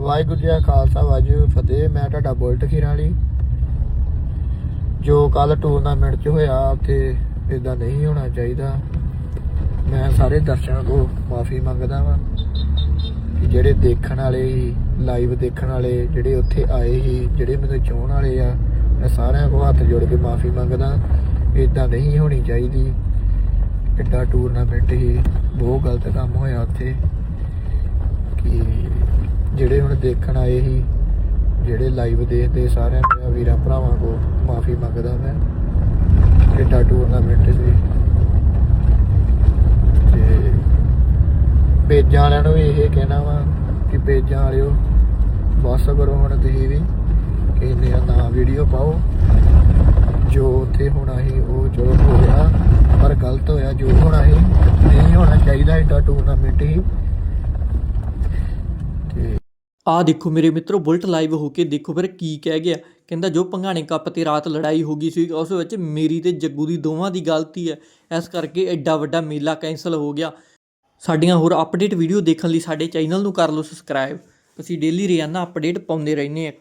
ਵਾਹਿਗੁਰੂ ਜੀ ਕਾ ਖਾਲਸਾ, ਵਾਹਿਗੁਰੂ ਫਤਿਹ। ਮੈਂ ਤੁਹਾਡਾ ਬੁਲਟ ਖੀਰਾਂ ਵਾਲੀ, ਜੋ ਕੱਲ ਟੂਰਨਾਮੈਂਟ 'ਚ ਹੋਇਆ, ਉੱਥੇ ਇਦਾਂ ਨਹੀਂ ਹੋਣਾ ਚਾਹੀਦਾ। ਮੈਂ ਸਾਰੇ ਦਰਸ਼ਕਾਂ ਕੋ ਮਾਫੀ ਮੰਗਦਾ ਵਾਂ ਕਿ ਜਿਹੜੇ ਦੇਖਣ ਵਾਲੇ ਹੀ ਲਾਈਵ ਦੇਖਣ ਵਾਲੇ, ਜਿਹੜੇ ਉੱਥੇ ਆਏ ਸੀ, ਜਿਹੜੇ ਮੈਨੂੰ ਚਾਹਣ ਵਾਲੇ ਆ, ਮੈਂ ਸਾਰਿਆਂ ਕੋ ਹੱਥ ਜੋੜ ਕੇ ਮਾਫੀ ਮੰਗਦਾ। ਇਦਾਂ ਨਹੀਂ ਹੋਣੀ ਚਾਹੀਦੀ। ਐਡਾ ਟੂਰਨਾਮੈਂਟ ਹੀ ਬਹੁਤ ਗਲਤ ਕੰਮ ਹੋਇਆ ਉੱਥੇ। ਜਿਹੜੇ ਹੁਣ ਦੇਖਣ ਆਏ ਸੀ, ਜਿਹੜੇ ਲਾਈਵ ਦੇਖਦੇ ਸਾਰਿਆਂ ਦੇ ਵੀਰਾਂ ਭਰਾਵਾਂ ਕੋ ਮਾਫੀ ਮੰਗਦਾ ਮੈਂ ਐਡਾ ਟੂਰਨਾਮੈਂਟ ਸੀ। ਤੇ ਪੇਜਾਂ ਵਾਲਿਆਂ ਨੂੰ ਵੀ ਇਹ ਕਹਿਣਾ ਵਾ ਕਿ ਪੇਜਾਂ ਵਾਲਿਓ, ਬਸ ਕਰੋ ਹੁਣ ਤੁਸੀਂ ਵੀ, ਕਿ ਮੇਰਾ ਨਾ ਵੀਡੀਓ ਪਾਓ। ਜੋ ਉੱਥੇ ਹੋਣਾ ਸੀ, ਉਹ ਚਲੋ ਹੋ ਗਿਆ, ਪਰ ਗਲਤ ਹੋਇਆ, ਜੋ ਹੋਣਾ ਸੀ, ਨਹੀਂ ਹੋਣਾ ਚਾਹੀਦਾ ਐਡਾ ਟੂਰਨਾਮੈਂਟ ਹੀ। ਆ ਦੇਖੋ ਮੇਰੇ ਮਿੱਤਰੋ, ਬੁਲਟ ਲਾਈਵ ਹੋ ਕੇ ਦੇਖੋ ਫਿਰ ਕੀ ਕਹਿ ਗਿਆ। ਕਹਿੰਦਾ, ਜੋ ਭੰਗਾਣੇ ਕੱਪ ਤੇ ਰਾਤ ਲੜਾਈ ਹੋ ਗਈ ਸੀ, ਉਸ ਵਿੱਚ ਮੇਰੀ ਤੇ ਜੱਗੂ ਦੀ ਦੋਵਾਂ ਦੀ ਗਲਤੀ ਹੈ। ਇਸ ਕਰਕੇ ਐਡਾ ਵੱਡਾ ਮੇਲਾ ਕੈਨਸਲ ਹੋ ਗਿਆ। ਸਾਡੀਆਂ ਹੋਰ ਅਪਡੇਟ ਵੀਡੀਓ ਦੇਖਣ ਲਈ ਸਾਡੇ ਚੈਨਲ ਨੂੰ ਕਰ ਲਓ ਸਬਸਕ੍ਰਾਈਬ ਅਸੀਂ ਡੇਲੀ ਰੋਜ਼ਾਨਾ ਅਪਡੇਟ ਪਾਉਂਦੇ ਰਹਿੰਦੇ ਹਾਂ।